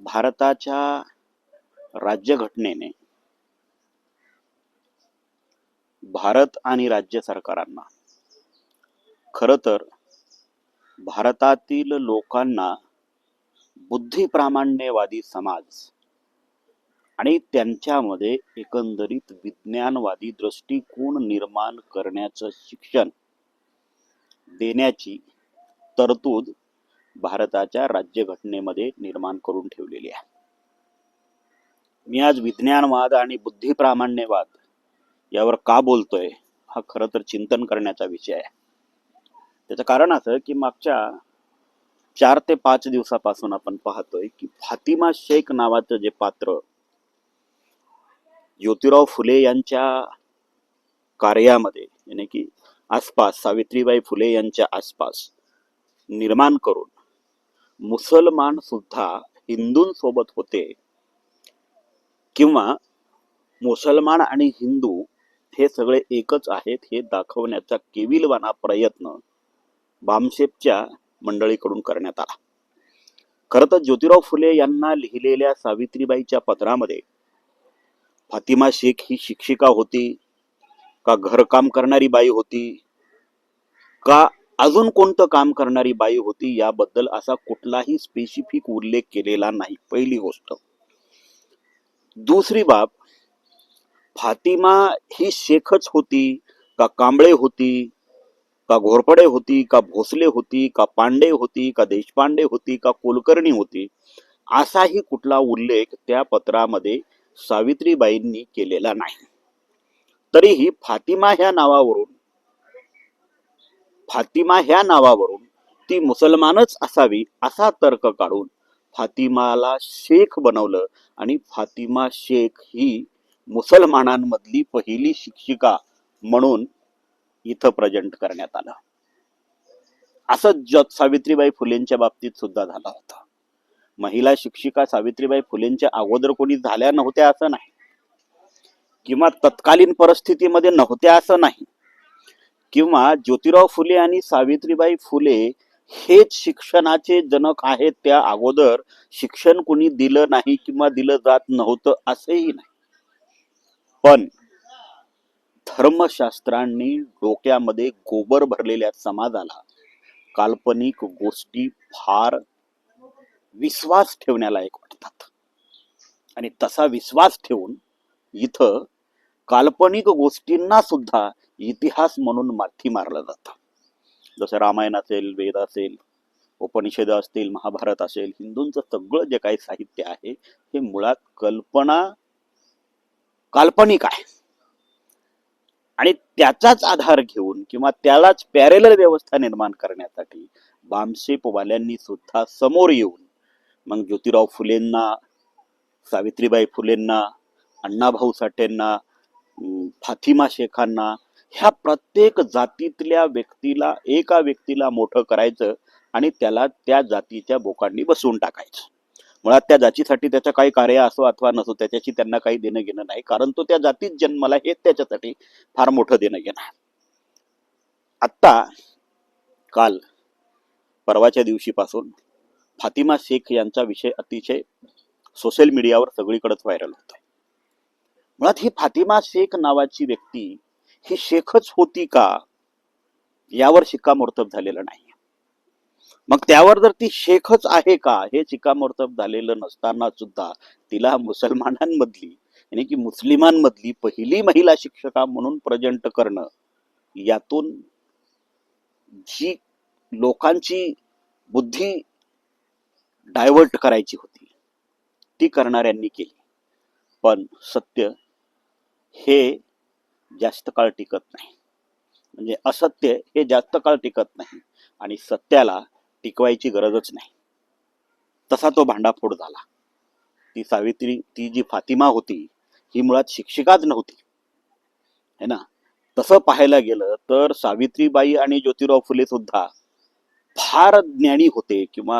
भारताच्या राज्यघटनेने भारत आणि राज्य सरकारांना खरं तर भारतातील लोकांना बुद्धिप्रामाण्यवादी समाज आणि त्यांच्यामध्ये एकंदरीत विज्ञानवादी दृष्टिकोन निर्माण करण्याचं शिक्षण देण्याची तरतूद भारताच्या राज्यघटनेमध्ये निर्माण करून ठेवलेली आहे. मी आज विज्ञानवाद आणि बुद्धिप्रामाण्यवाद यावर का बोलतोय हा खरं तर चिंतन करण्याचा विषय आहे. त्याचं कारण असं की मागच्या चार ते पाच दिवसापासून आपण पाहतोय की फातिमा शेख नावाचं जे पात्र ज्योतिराव फुले यांच्या कार्यामध्ये याने की आसपास सावित्रीबाई फुले यांच्या आसपास निर्माण करून मुसलमान सुद्धा हिंदूंसोबत होते. किंवा मुसलमान आणि हिंदू हे सगळे एकच आहेत हे दाखवण्याचा केविलवाना प्रयत्न बामशेपच्या मंडळीकडून करण्यात आला. खरं तर ज्योतिराव फुले यांना लिहिलेल्या सावित्रीबाईच्या पत्रामध्ये फातिमा शेख ही शिक्षिका होती का घरकाम करणारी बाई होती का अजून कोणतं काम करणारी बाई होती याबद्दल असा कुठलाही स्पेसिफिक उल्लेख केलेला नाही. पहिली गोष्ट. दुसरी बाब फातिमा ही शेखच होती का कांबळे होती का घोरपडे होती का भोसले होती का पांडे होती का देशपांडे होती का कुलकर्णी होती असाही कुठला उल्लेख त्या पत्रामध्ये सावित्रीबाईंनी केलेला नाही. तरीही फातिमा ह्या नावावरून फातिमा ह्या नावावरून ती मुसलमानच असावी असा तर्क काढून फातिमाला शेख बनवलं आणि फातिमा शेख ही मुसलमानांमधली पहिली शिक्षिका म्हणून इथं प्रेझेंट करण्यात आलं. असं जग सावित्रीबाई फुलेंच्या बाबतीत सुद्धा झालं होतं. महिला शिक्षिका सावित्रीबाई फुलेंच्या अगोदर कोणी झाल्या नव्हत्या असं नाही. किंवा तत्कालीन परिस्थितीमध्ये नव्हत्या असं नाही. किंवा ज्योतिराव फुले आणि सावित्रीबाई फुले हेच शिक्षणाचे जनक आहेत त्या अगोदर. शिक्षण कोणी दिलं नाही किंवा दिलं जात नव्हतं असंही नाही. पण धर्मशास्त्रांनी डोक्यामध्ये गोबर भरलेल्या समाजाला काल्पनिक गोष्टी फार विश्वास ठेवण्यालायक वाटतात. आणि तसा विश्वास ठेवून इथं काल्पनिक गोष्टींना सुद्धा इतिहास म्हणून माथी मारलं जातं. जसं रामायण असेल वेद असेल उपनिषद असतील महाभारत असेल हिंदूंचं सगळं जे काही साहित्य आहे हे मुळात कल्पना काल्पनिक आहे. आणि त्याचाच आधार घेऊन किंवा त्यालाच पॅरेलर व्यवस्था निर्माण करण्यासाठी बामशेपवाल्यांनी सुद्धा समोर येऊन मग ज्योतिराव फुलेंना सावित्रीबाई फुलेंना अण्णाभाऊ साठेंना फातिमा शेखांना ह्या प्रत्येक जातीतल्या व्यक्तीला एका व्यक्तीला मोठं करायचं आणि त्याला त्या जातीच्या बोकांनी बसवून टाकायचं. मुळात त्या जातीसाठी त्याचं काही कार्य असो अथवा नसो त्याच्याशी त्यांना काही देणं घेणं नाही कारण तो त्या जातीत जन्माला हे त्याच्यासाठी फार मोठं देणं घेणं आहे आत्ता काल परवाच्या दिवशीपासून फातिमा शेख यांचा विषय अतिशय सोशल मीडियावर सगळीकडेच व्हायरल होतोय. मुळात ही फातिमा शेख नावाची व्यक्ती ही शेखच होती का? यावर शिक्कामोर्तब झालेलं नाही. मग त्यावर जर ती शेखच आहे का? हे शिक्कामोर्तब झालेलं नसताना सुद्धा तिला मुसलमानांमधली यानी की मुस्लिमांमधली पहिली महिला शिक्षका म्हणून प्रजंट करणं यातून जी लोकांची बुद्धी डायव्हर्ट करायची होती ती करणाऱ्यांनी केली. पण सत्य हे जास्त काळ टिकत नाही. म्हणजे असत्य हे जास्त काळ टिकत नाही आणि सत्याला टिकवायची गरजच नाही. तसा तो भांडाफोड झाला. ती सावित्री ती जी फातिमा होती ही मुळात शिक्षिकाच नव्हती. है ना? तसं पाहायला गेलं तर सावित्रीबाई आणि ज्योतिराव फुले सुद्धा फार ज्ञानी होते किंवा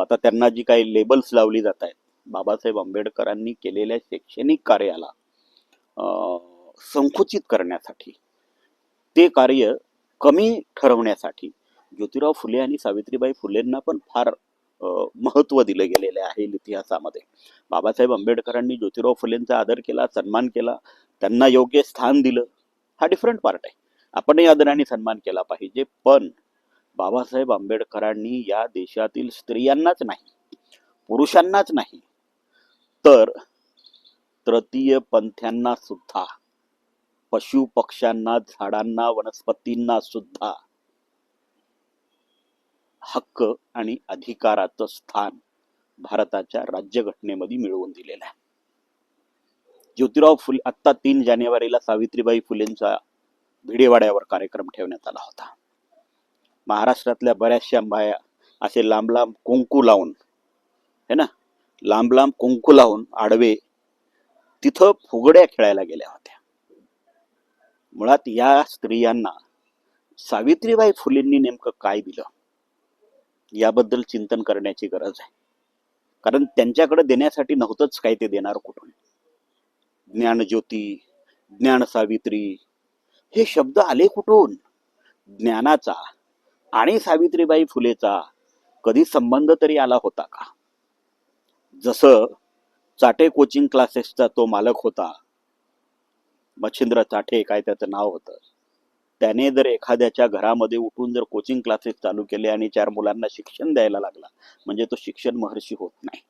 आता त्यांना जी काही लेबल्स लावली जात आहेत बाबासाहेब आंबेडकरांनी केलेल्या शैक्षणिक कार्याला अं, संकुचित करण्यासाठी. ते कार्य कमी ठरवण्यासाठी ज्योतिराव फुले आणि सावित्रीबाई फुलेंना पण फार महत्त्व दिलं गेलेलं आहे इतिहासामध्ये. बाबासाहेब आंबेडकरांनी ज्योतिराव फुलेंचा आदर केला सन्मान केला त्यांना योग्य स्थान दिलं. हा डिफरंट पार्ट आहे. आपणही आदराने सन्मान केला पाहिजे पण बाबासाहेब आंबेडकरांनी या देशातील स्त्रियांनाच नाही पुरुषांनाच नाही तर तृतीय पंथ्यांना सुद्धा पशु पक्ष्यांना झाडांना वनस्पतींना सुद्धा हक्क आणि अधिकाराचं स्थान भारताच्या राज्यघटनेमध्ये मिळवून दिलेलं आहे. ज्योतिराव फुले आत्ता तीन जानेवारीला सावित्रीबाई फुलेंचा भिडेवाड्यावर कार्यक्रम ठेवण्यात आला होता. महाराष्ट्रातल्या बऱ्याचशा बाया असे लांब लांब कुंकू लावून है ना? लांब लांब कुंकू लावून आडवे तिथं फुगड्या खेळायला गेल्या होत्या. मुळात या स्त्रियांना सावित्रीबाई फुलेंनी नेमकं काय दिलं? याबद्दल चिंतन करण्याची गरज आहे. कारण त्यांच्याकडे देण्यासाठी नव्हतंच काय ते देणार कुठून? ज्ञानज्योती ज्ञान सावित्री हे शब्द आले कुठून? ज्ञानाचा आणि सावित्रीबाई फुलेचा कधी संबंध तरी आला होता का? जसं चाटे कोचिंग क्लासेसचा तो मालक होता मच्छिंद्र चाठे काय त्याचं नाव होतं. त्याने जर एखाद्याच्या घरामध्ये उठून जर कोचिंग क्लासेस चालू केले आणि चार मुलांना शिक्षण द्यायला लागला म्हणजे तो शिक्षण महर्षी होत नाही.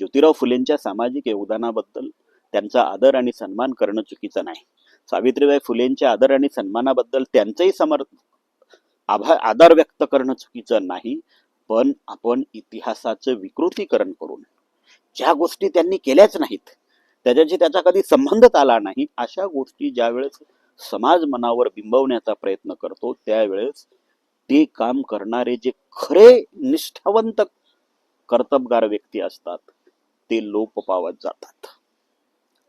ज्योतिराव फुलेंच्या सामाजिक योगदानाबद्दल त्यांचा आदर आणि सन्मान करणं चुकीचं नाही. सावित्रीबाई फुलेंच्या आदर आणि सन्मानाबद्दल त्यांचंही समर्थ आभार आदर व्यक्त करणं चुकीचं नाही पण आपण इतिहासाचं विकृतीकरण करून ज्या गोष्टी त्यांनी केल्याच नाहीत त्याच्याशी त्याचा कधी संबंधच आला नाही अशा गोष्टी ज्यावेळेस समाज मनावर बिंबवण्याचा प्रयत्न करतो त्यावेळेस ते काम करणारे जे खरे निष्ठावंत कर्तबगार व्यक्ती असतात ते लोप पावत जातात.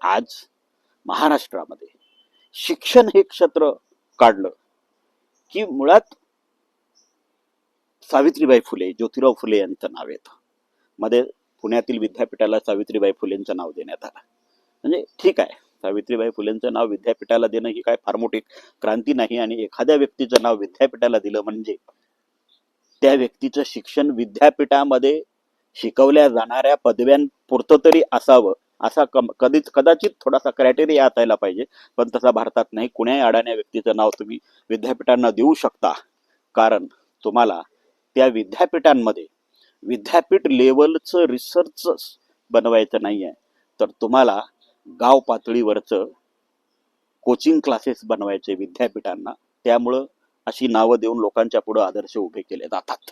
आज महाराष्ट्रामध्ये शिक्षण हे क्षेत्र काढलं की मुळात सावित्रीबाई फुले ज्योतिराव फुले यांचं नाव येतं. मध्ये पुण्यातील विद्यापीठाला सावित्रीबाई फुलेंचं नाव देण्यात आलं. म्हणजे ठीक आहे. सावित्रीबाई फुलेंचं नाव विद्यापीठाला देणं ही काय फार मोठी क्रांती नाही आणि एखाद्या व्यक्तीचं नाव विद्यापीठाला दिलं म्हणजे त्या व्यक्तीचं शिक्षण विद्यापीठामध्ये शिकवल्या जाणाऱ्या पदव्यांपुरतं तरी असावं. असा कम कधीच कदाचित थोडासा क्रायटेरिया असायला पाहिजे. पण तसा भारतात नाही. कुण्याही अडाण्या व्यक्तीचं नाव तुम्ही विद्यापीठांना देऊ शकता. कारण तुम्हाला त्या विद्यापीठांमध्ये विद्यापीठ लेवलचं रिसर्च बनवायचं नाही आहे तर तुम्हाला गाव पातळीवरचं कोचिंग क्लासेस बनवायचे विद्यापीठांना. त्यामुळं अशी नावं देऊन लोकांच्या पुढे आदर्श उभे केले जातात.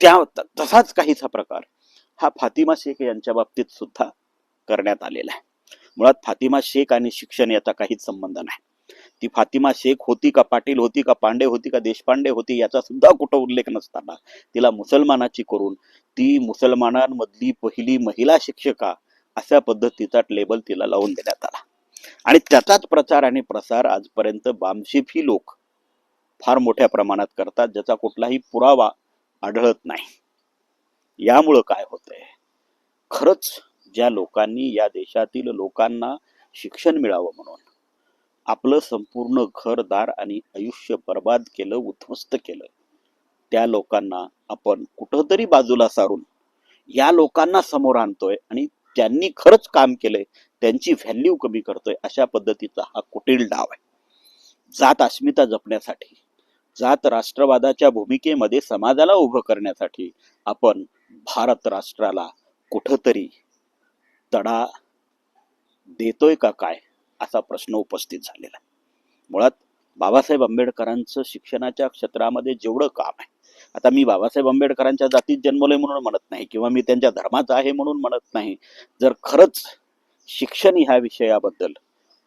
त्या तसाच काहीसा प्रकार हा फातिमा शेख यांच्या बाबतीत सुद्धा करण्यात आलेला आहे. मुळात फातिमा शेख आणि शिक्षण याचा काहीच संबंध नाही. ती फातिमा शेख होती का पाटील होती का पांडे होती का देशपांडे होती याचा सुद्धा कुठं उल्लेख नसताना तिला मुसलमानाची करून ती मुसलमानांमधली पहिली महिला शिक्षका अशा पद्धतीचा लेबल तिला लावून देण्यात आला. आणि त्याचाच प्रचार आणि प्रसार आजपर्यंत बामशेफी लोक फार मोठ्या प्रमाणात करतात ज्याचा कुठलाही पुरावा आढळत नाही. यामुळं काय होतंय? खरंच ज्या लोकांनी या देशातील लोकांना शिक्षण मिळावं म्हणून आपलं संपूर्ण घरदार आणि आयुष्य बर्बाद केलं उद्ध्वस्त केलं त्या लोकांना आपण कुठंतरी बाजूला सारून या लोकांना समोर आणतोय आणि त्यांनी खरंच काम केलंय त्यांची व्हॅल्यू कमी करतोय अशा पद्धतीचा हा कुटील डाव आहे. जात अस्मिता जपण्यासाठी जात राष्ट्रवादाच्या भूमिकेमध्ये समाजाला उभं करण्यासाठी आपण भारत राष्ट्राला कुठंतरी तडा देतोय का काय असा प्रश्न उपस्थित झालेला आहे. मुळात बाबासाहेब आंबेडकरांचं शिक्षणाच्या क्षेत्रामध्ये जेवढं काम आहे आता मी बाबासाहेब आंबेडकरांच्या जातीत जन्मलोय म्हणून म्हणत नाही किंवा मी त्यांच्या धर्माचा आहे म्हणून म्हणत नाही. जर खरंच शिक्षण ह्या विषयाबद्दल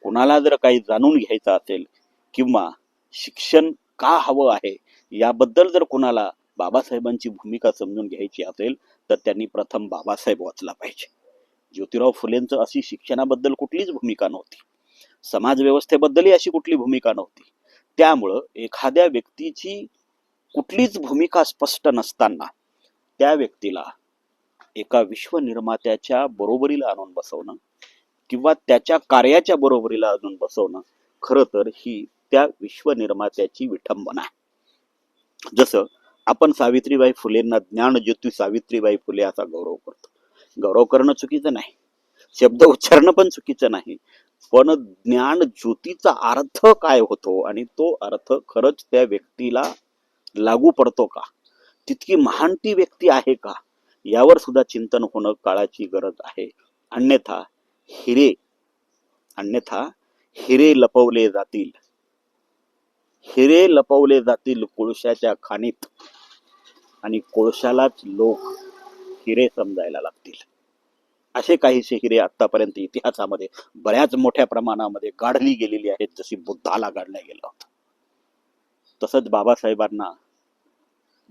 कुणाला जर काही जाणून घ्यायचं असेल किंवा शिक्षण का हवं आहे याबद्दल जर कुणाला बाबासाहेबांची भूमिका समजून घ्यायची असेल तर त्यांनी प्रथम बाबासाहेब वाचला पाहिजे. ज्योतिराव फुलेंचं अशी शिक्षणाबद्दल कुठलीच भूमिका नव्हती. समाजव्यवस्थेबद्दलही अशी कुठली भूमिका नव्हती. त्यामुळं एखाद्या व्यक्तीची कुठलीच भूमिका स्पष्ट नसताना त्या व्यक्तीला एका विश्वनिर्मात्याच्या बरोबरीला आणून बसवणं किंवा त्याच्या कार्याच्या बरोबरीला आणून बसवणं खरं तर ही त्या विश्वनिर्मात्याची विठंबना आहे. जसं आपण सावित्रीबाई फुलेंना ज्ञानज्योती सावित्रीबाई फुले असा गौरव करतो. गौरव करणं चुकीचं नाही. शब्द उच्चारणं पण चुकीचं नाही. पण ज्ञान ज्योतीचा अर्थ काय होतो आणि तो अर्थ खरंच त्या व्यक्तीला लागू पडतो का? तितकी महान ती व्यक्ती आहे का? यावर सुद्धा चिंतन होणं काळाची गरज आहे. अन्यथा हिरे अन्यथा हिरे लपवले जातील. हिरे लपवले जातील कोळशाच्या खाणीत आणि कोळशालाच लोक हिरे समजायला लागतील. असे काहीसे हिरे आतापर्यंत इतिहासामध्ये बऱ्याच मोठ्या प्रमाणामध्ये गाढली गेलेली आहेत जशी बुद्धाला गाडल्या गेलं होतं. तसंच बाबासाहेबांना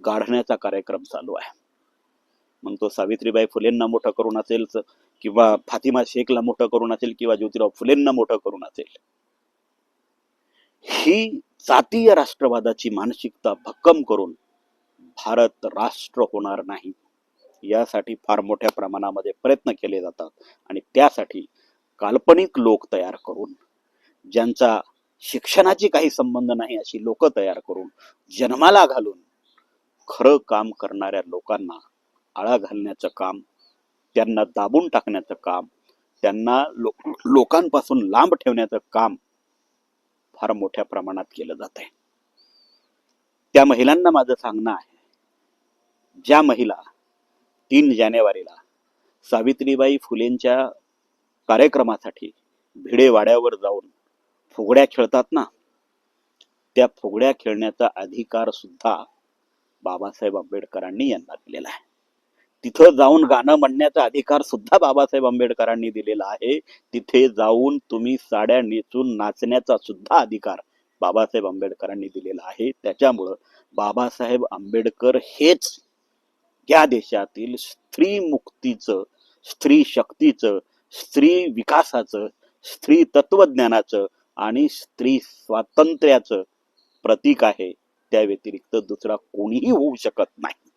गाढण्याचा कार्यक्रम चालू आहे. मग तो सावित्रीबाई फुलेंना मोठं करून असेल किंवा फातिमा शेखला मोठं करून असेल किंवा ज्योतिराव फुलेंना मोठं करून असेल. ही जातीय राष्ट्रवादाची मानसिकता भक्कम करून भारत राष्ट्र होणार नाही यासाठी फार मोठ्या प्रमाणामध्ये प्रयत्न केले जातात. आणि त्यासाठी काल्पनिक लोक तयार करून ज्यांचा शिक्षणाची काही संबंध नाही अशी लोक तयार करून जन्माला घालून खरं काम करणाऱ्या लोकांना आळा घालण्याचं काम त्यांना दाबून टाकण्याचं काम त्यांना लो लोकांपासून लांब ठेवण्याचं काम फार मोठ्या प्रमाणात केलं जात आहे त्या महिलांना माझं सांगणं आहे ज्या महिला तीन जानेवारीला सावित्रीबाई फुलेंच्या कार्यक्रमासाठी भिडेवाड्यावर जाऊन फुगड्या खेळतात ना त्या फुगड्या खेळण्याचा अधिकार सुद्धा बाबासाहेब आंबेडकरांनी यांना दिलेला आहे. तिथं जाऊन गाणं म्हणण्याचा अधिकार सुद्धा बाबासाहेब आंबेडकरांनी दिलेला आहे. तिथे जाऊन तुम्ही साड्या नेचून नाचण्याचा सुद्धा अधिकार बाबासाहेब आंबेडकरांनी दिलेला आहे. त्याच्यामुळं बाबासाहेब आंबेडकर हेच या देशातील स्त्री मुक्तीचं स्त्री शक्तीचं स्त्री विकासाचं स्त्री तत्वज्ञानाचं आणि स्त्री स्वातंत्र्याचं प्रतीक आहे. त्या व्यतिरिक्त दुसरा कोणीही होऊ शकत नाही.